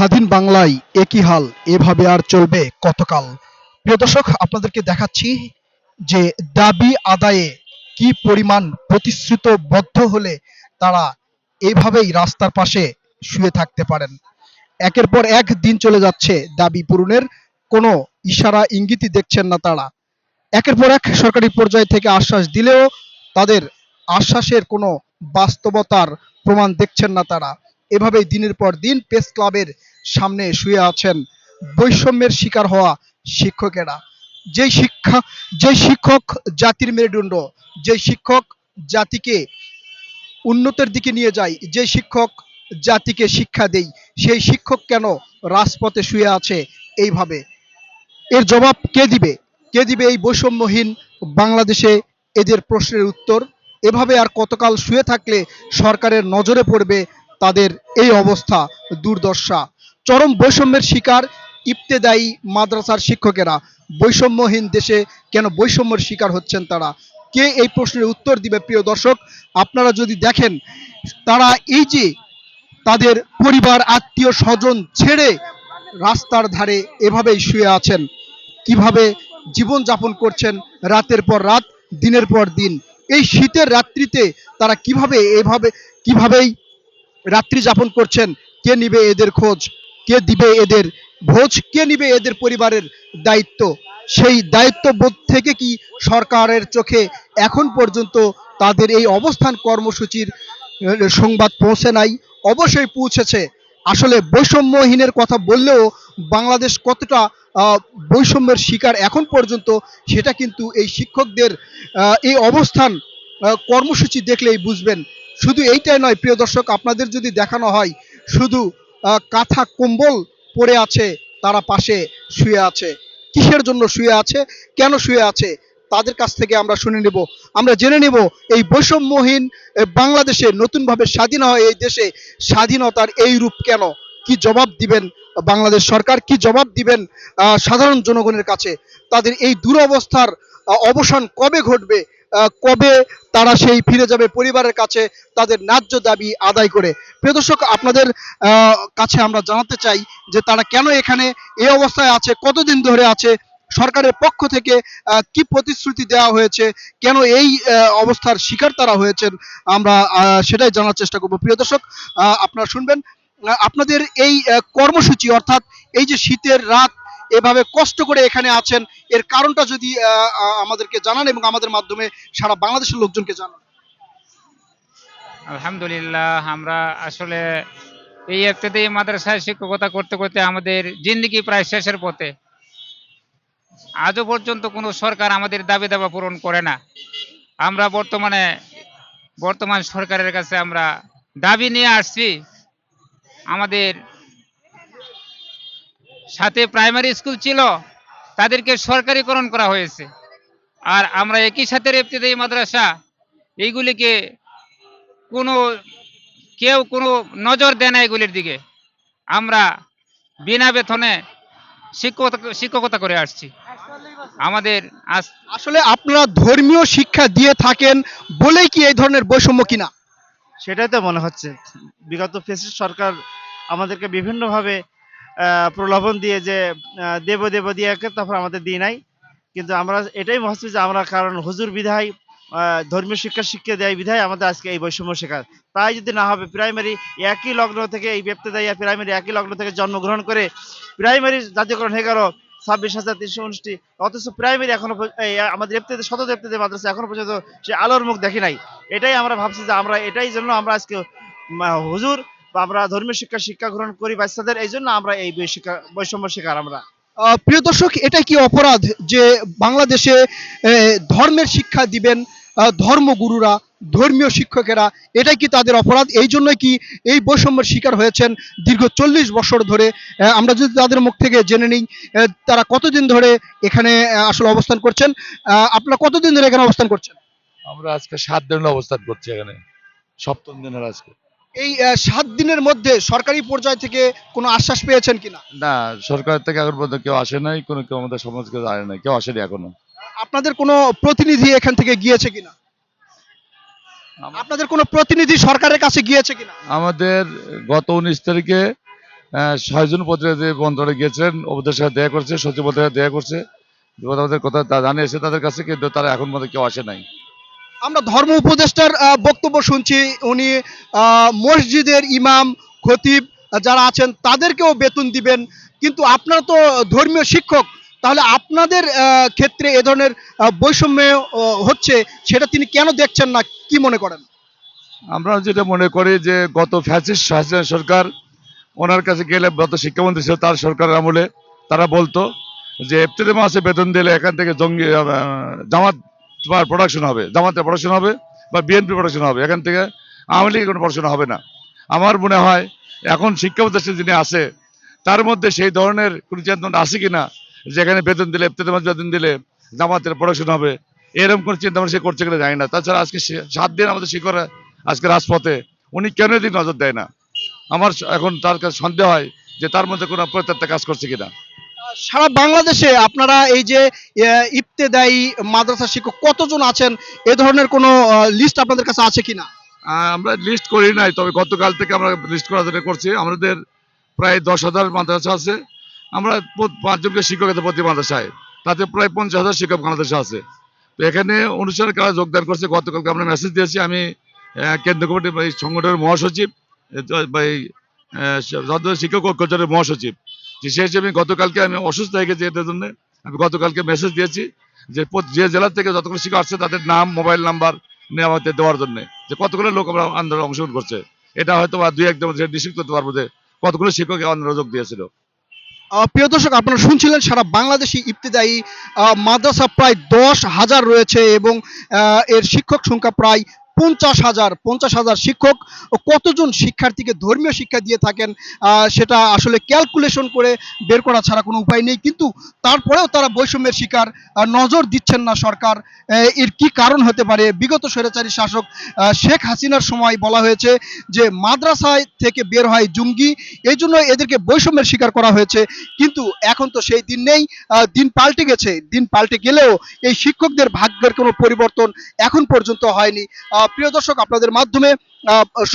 স্বাধীন বাংলায় একই হাল এভাবে আর চলবে কতকাল? প্রিয় দর্শক, আপনাদেরকে দেখাচ্ছি যে দাবি আদায়ে কি পরিমাণ প্রতিশ্রুতবদ্ধ হলে তারা এইভাবেই রাস্তার পাশে শুয়ে থাকতে পারেন। একের পর এক দিন চলে যাচ্ছে দাবি পূরণের। কোনো ইশারা, ইঙ্গিতই দেখছেন না তারা। একের পর এক সরকারি পর্যায় থেকে আশ্বাস দিলেও তাদের আশ্বাসের কোনো বাস্তবতার প্রমাণ দেখছেন না তারা। এভাবেই দিনের পর দিন প্রেস ক্লাবের সামনে শুয়ে আছেন বৈষম্যের শিকার হওয়া শিক্ষকেরা। যেই শিক্ষা, যেই শিক্ষক জাতির মেরুদণ্ড, যেই শিক্ষক জাতিকে উন্নতির দিকে নিয়ে যায় যে শিক্ষক জাতিকে শিক্ষা দেই, সেই শিক্ষক কেন রাজপথে শুয়ে আছে এইভাবে? এর জবাব কে দিবে? কে দিবে এই বৈষম্যহীন বাংলাদেশে? এদের প্রশ্নের উত্তর। এভাবে আর কতকাল শুয়ে থাকলে সরকারের নজরে পড়বে তাদের এই অবস্থা, দুর্দশা। চরম বৈষম্যের শিকার ইবতেদায়ী মাদ্রাসার শিক্ষকেরা। বৈষম্যহীন দেশে কেন বৈষম্যের শিকার হচ্ছেন তারা? কে এই প্রশ্নের উত্তর দিবে প্রিয় দর্শক? আপনারা যদি দেখেন, তারা এই যে তাদের পরিবার, আত্মীয়, স্বজন ছেড়ে রাস্তার ধারে এভাবেই শুয়ে আছেন, কীভাবে জীবন যাপন করছেন রাতের পর রাত, দিনের পর দিন? এই শীতের রাত্রিতে তারা কীভাবে এভাবে, কিভাবেই রাত্রি যাপন করছেন? কে নিবে এদের খোঁজ? কে দিবে এদের ভোজ? কে নিবে এদের পরিবারের দায়িত্ব? সেই দায়িত্ববোধ থেকে কি সরকারের চোখে এখন পর্যন্ত তাদের এই অবস্থান কর্মসূচির সংবাদ পৌঁছে নাই? অবশ্যই পৌঁছেছে। আসলে বৈষম্যহীনের কথা বললেও বাংলাদেশ কতটা বৈষম্যের শিকার এখন পর্যন্ত সেটা কিন্তু এই শিক্ষকদের এই অবস্থান কর্মসূচি দেখলেই বুঝবেন। শুধু এইটাই নয়, প্রিয় দর্শক, আপনাদের যদি দেখানো হয়, শুধু কাঁথা কম্বল পরে আছে, তারা পাশে শুয়ে আছে। কিসের জন্য শুয়ে আছে? কেন শুয়ে আছে? তাদের কাছ থেকে আমরা শুনে নেব। আমরা জেনে নেব এই বৈষম্যহীন বাংলাদেশে নতুনভাবে স্বাধীন হয় এই দেশে স্বাধীনতার এই রূপ কেন? কি জবাব দিবেন বাংলাদেশ সরকার? কি জবাব দিবেন সাধারণ জনগণের কাছে? তাদের এই দুরবস্থার অবসান কবে ঘটবে? কবে তারা সেই ফিরে যাবে পরিবারের কাছে তাদের ন্যায্য দাবি আদায় করে। প্রিয় দর্শক, আপনাদের কাছে আমরা জানাতে চাই যে তারা কেন এখানে এই অবস্থায় আছে, কতদিন ধরে আছে, সরকারের পক্ষ থেকে কি প্রতিশ্রুতি দেওয়া হয়েছে, কেন এই অবস্থার শিকার তারা হয়েছেন, আমরা সেটাই জানার চেষ্টা করব। প্রিয় দর্শক আপনারা শুনবেন আপনাদের এই কর্মসূচি অর্থাৎ এই যে শীতের রাত এভাবে কষ্ট করে এখানে আছেন। এর কারণটা যদি আমাদেরকে জানান এবং আমাদের মাধ্যমে সারা বাংলাদেশের লোকজনকে জানান। আলহামদুলিল্লাহ, আমরা আসলে এই ইফতেদায়ী মাদ্রাসায় শিক্ষকতা করতে করতে আমাদের জিন্দগি প্রায় শেষের পথে। আজও পর্যন্ত কোনো সরকার আমাদের দাবি দাবা পূরণ করে না। আমরা বর্তমানে, বর্তমান সরকারের কাছে আমরা দাবি নিয়ে আসছি। আমাদের সাথে প্রাইমারি স্কুল ছিল তাদেরকে সরকারিকরণ করা হয়েছে। আর আমরা একই সাথে ইফতেদায়ী মাদ্রাসা এইগুলিকে কোনো কেউ কোনো নজর দেয় না এগুলির দিকে। আমরা বিনা বেতনে শিক্ষকতা শিক্ষকতা করে আসছি। আমাদের আসলে আপনারা ধর্মীয় শিক্ষা দিয়ে থাকেন বলেই কি এই ধরনের বৈষম্য কিনা? সেটাই তো মনে হচ্ছে। বিগত ফেসিস্ট সরকার আমাদেরকে বিভিন্নভাবে প্রলোভন দিয়ে যে দেব দেব দিয়ে তারপর আমাদের দিয়ে নাই। কিন্তু আমরা এটাই ভাবছি যে আমরা কারণ হুজুর বিধায় ধর্মীয় শিক্ষা শিক্ষা দেয় বিধায় আমাদের আজকে এই বৈষম্য শেখার তাই যদি না হবে প্রাইমারি একই লগ্ন থেকে এই ব্যক্তিদায়ী প্রাইমারি একই লগ্ন থেকে জন্মগ্রহণ করে প্রাইমারি জাতীয়করণ হয়ে গেল ছাব্বিশ হাজার তিনশো উনিশটি অথচ প্রাইমারি এখনও আমাদের এফতেতে শত এফতেতে মাদ্রাসা এখনও পর্যন্ত সে আলোর মুখ দেখি নাই। এটাই আমরা ভাবছি যে আমরা, এটাই জন্য আমরা আজকে হুজুর বা আমরা ধর্মীয় শিক্ষা শিক্ষা গ্রহণ করি বাচ্চাদের এই জন্য আমরা এই শিক্ষা বৈষম্য শিকার আমরা। প্রিয় দর্শক এটা কি অপরাধ যে বাংলাদেশে ধর্মের শিক্ষা দিবেন ধর্মগুরুরা ধর্মীয় শিক্ষকেরা এটাই কি তাদের অপরাধ? এই জন্যই কি এই বৈষম্যের শিকার হয়েছেন দীর্ঘ চল্লিশ বছর ধরে? আমরা যদি তাদের মুখ থেকে জেনে নিই তারা কতদিন ধরে এখানে আসলে অবস্থান করছেন? আহ, আপনারা কতদিন ধরে এখানে অবস্থান করছেন? আমরা আজকে সাত দিন অবস্থান করছি এখানে। সপ্তম দিনের আজকে। এই সাত দিনের মধ্যে সরকারি পর্যায় থেকে কোনো আশ্বাস পেয়েছেন কিনা? না সরকার থেকে এখন পর্যন্ত কেউ আসে নাই কোনো কেউ আমাদের সমাজকে আসে নাই কেউ আসেনি এখনও। আপনাদের কোনো প্রতিনিধি এখান থেকে গিয়েছে কিনা? আপনাদের কোনো প্রতিনিধি সরকারের কাছে গিয়েছে কিনা? আমাদের গত উনিশ তারিখে ছয়জন প্রতিনিধি মন্ত্রণালয়ে গিয়েছিলেন ওদের সাথে দেখা করছে সচিব দেখা করছে। আমাদের কথা জানিয়েছে তাদের কাছে কিন্তু তারা এখন মধ্যে কেউ আসে নাই। আমরা ধর্ম উপদেষ্টার বক্তব্য শুনছি। উনি মসজিদের ইমাম, খতিব, যারা আছেন, তাদেরকেও বেতন দিবেন। কিন্তু আপনারা তো ধর্মীয় শিক্ষক, তাহলে আপনাদের ক্ষেত্রে এ ধরনের বৈষম্য হচ্ছে, সেটা তিনি কেন দেখছেন না? কি মনে করেন? আমরা যেটা মনে করি যে, গত ফ্যাসিস হাসিনা সরকার, ওনার কাছে গেলে গত শিক্ষামন্ত্রী ছিল, তার সরকারের আমলে তারা বলতো যে এপ্রিল মাসে বেতন দিলে এখান থেকে জঙ্গি জামাত তোমার প্রোডাকশন হবে, জামাতের প্রোডাকশন হবে বা বিএনপি প্রোডাকশন হবে, এখান থেকে আওয়ামী লীগের কোনো প্রোডাকশন হবে না। আমার মনে হয় এখন শিক্ষামন্ত্রী যিনি আছে, তার মধ্যে সেই ধরনের কোনো চিন্তা আছে কিনা? যেখানে বেতন দিলে বেতন দিলে জামাতের প্রোডাকশন হবে, এরকম কোনো চিন্তা সে করছে কিনা জানি না। তাছাড়া আজকে সাত দিন আমাদের শিক্ষকরা আজকে রাজপথে, উনি কেন এদিক নজর দেয় না? আমার এখন তার কাছে সন্দেহ হয় যে তার মধ্যে কোনো প্রত্যেকটা কাজ করছে কিনা। সারা বাংলাদেশে আপনারা এই যে আহ, ইবতেদায়ী মাদ্রাসা শিক্ষক কতজন আছেন? এ ধরনের কোনো লিস্ট আপনাদের কাছে আছে কিনা? আমরা লিস্ট করি নাই তবে গতকাল থেকে আমরা লিস্ট করা জন্য করছি। আমাদের প্রায় দশ হাজার মাদ্রাসা আছে। আমরা পাঁচজনকে শিক্ষক প্রতি মাদ্রাসায়। তাতে প্রায় পঞ্চাশ হাজার শিক্ষক বাংলাদেশে আছে। তো এখানে অনুষ্ঠানে কারা যোগদান করছে গতকালকে আমরা মেসেজ দিয়েছি। আমি কেন্দ্র কমিটির সংগঠনের মহাসচিব শিক্ষক ঐক্যজনের মহাসচিব। যে সেই হিসেবে গতকালকে আমি অসুস্থ হয়ে গেছি এটার জন্য। আমি গতকালকে মেসেজ দিয়েছি যে যে জেলা থেকে যতগুলো শিক্ষক আসছে তাদের নাম মোবাইল নাম্বার নিয়ে আমাদের দেওয়ার জন্য। যে কতগুলো লোক আমরা আন্দোলনে অংশগ্রহণ করছে। এটা হয়তো বা দুই একদম নিশ্চিত করতে পারব যে কতগুলো শিক্ষক আন্দোলনে যোগ দিয়েছিল। প্রিয় দর্শক আপনারা শুনছিলেন সারা বাংলাদেশি ইবতেদায়ী আহ, মাদ্রাসা প্রায় দশ হাজার রয়েছে এবং এর শিক্ষক সংখ্যা প্রায় পঞ্চাশ হাজার পঞ্চাশ হাজার শিক্ষক কতজন শিক্ষার্থীকে ধর্মীয় শিক্ষা দিয়ে থাকেন সেটা আসলে ক্যালকুলেশন করে বের করা ছাড়া কোনো উপায় নেই। কিন্তু তারপরেও তারা বৈষম্যের শিকার নজর দিচ্ছেন না সরকার এর কি কারণ হতে পারে? বিগত স্বৈরাচারী শাসক শেখ হাসিনার সময় বলা হয়েছে যে মাদ্রাসায় থেকে বের হয় জঙ্গি, এই জন্য এদেরকে বৈষম্যের শিকার করা হয়েছে। কিন্তু এখন তো সেই দিন নেই দিন পাল্টে গেছে। দিন পাল্টে গেলেও এই শিক্ষকদের ভাগ্যের কোনো পরিবর্তন এখন পর্যন্ত হয়নি। প্রিয় দর্শক, আপনাদের মাধ্যমে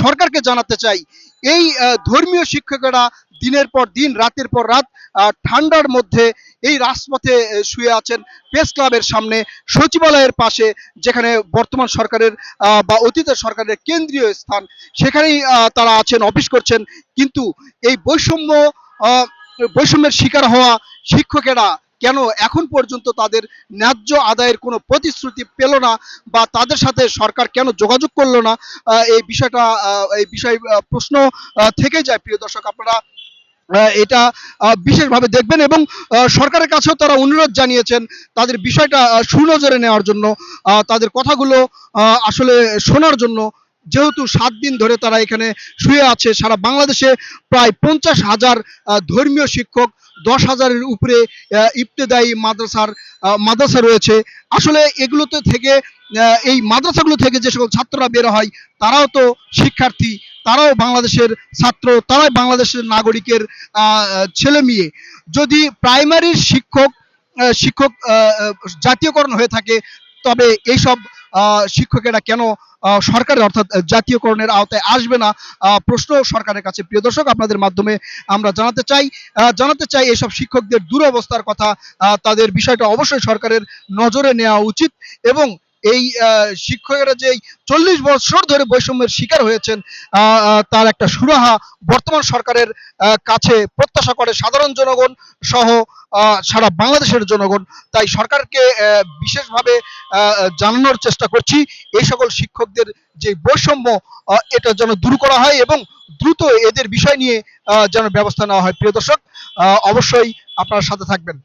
সরকারকে জানাতে চাই, এই ধর্মীয় শিক্ষকেরা দিনের পর দিন, রাতের পর রাত ঠান্ডার মধ্যে এই রাজপথে শুয়ে আছেন প্রেস ক্লাবের সামনে, সচিবালয়ের পাশে, যেখানে বর্তমান সরকারের বা অতীতের সরকারের কেন্দ্রীয় স্থান, সেখানেই তারা আছেন, অফিস করছেন, কিন্তু এই বৈষম্য বৈষম্যের শিকার হওয়া শিক্ষকেরা কেন এখন পর্যন্ত তাদের ন্যায্য আদায়ের কোনো প্রতিশ্রুতি পেল না বা তাদের সাথে সরকার কেন যোগাযোগ করল না? এই বিষয়টা এই বিষয় প্রশ্ন থেকে যায়, প্রিয় দর্শক, আপনারা এটা বিশেষভাবে দেখবেন এবং সরকারের কাছেও তারা অনুরোধ জানিয়েছেন তাদের বিষয়টা সুনজরে নেওয়ার জন্য তাদের কথাগুলো আসলে শোনার জন্য যেহেতু সাত দিন ধরে তারা এখানে শুয়ে আছে সারা বাংলাদেশে প্রায় পঞ্চাশ হাজার ধর্মীয় শিক্ষক দশ হাজারের উপরে আহ, ইবতেদায়ী মাদ্রাসার মাদ্রাসা রয়েছে। আসলে এগুলোতে থেকে এই মাদ্রাসাগুলো থেকে যে সকল ছাত্ররা বের হয় তারাও তো শিক্ষার্থী তারাও বাংলাদেশের ছাত্র তারাই বাংলাদেশের নাগরিকের ছেলে মেয়ে। যদি প্রাইমারির শিক্ষক শিক্ষক জাতীয়করণ হয়ে থাকে তবে এইসব শিক্ষকেরা কেন সরকারের অর্থাৎ জাতীয়করণের আওতায় আসবে না? প্রশ্ন সরকারের কাছে। প্রিয় দর্শক, আপনাদের মাধ্যমে আমরা জানাতে চাই জানাতে চাই এসব শিক্ষকদের দুরবস্থার কথা তাদের বিষয়টা অবশ্যই সরকারের নজরে নেওয়া উচিত এবং এই শিক্ষকেরা যে চল্লিশ বছর ধরে বৈষম্যের শিকার হয়েছেন তার একটা সুরাহা বর্তমান সরকারের কাছে প্রত্যাশা করে সাধারণ জনগণ সহ সারা বাংলাদেশের জনগণ। তাই সরকারকে বিশেষভাবে জানানোর চেষ্টা করছি, এই সকল শিক্ষকদের যে বৈষম্য এটা যেন দূর করা হয় এবং দ্রুত এদের বিষয় নিয়ে যেন ব্যবস্থা নেওয়া হয়। প্রিয় দর্শক অবশ্যই আপনার সাথে থাকবেন।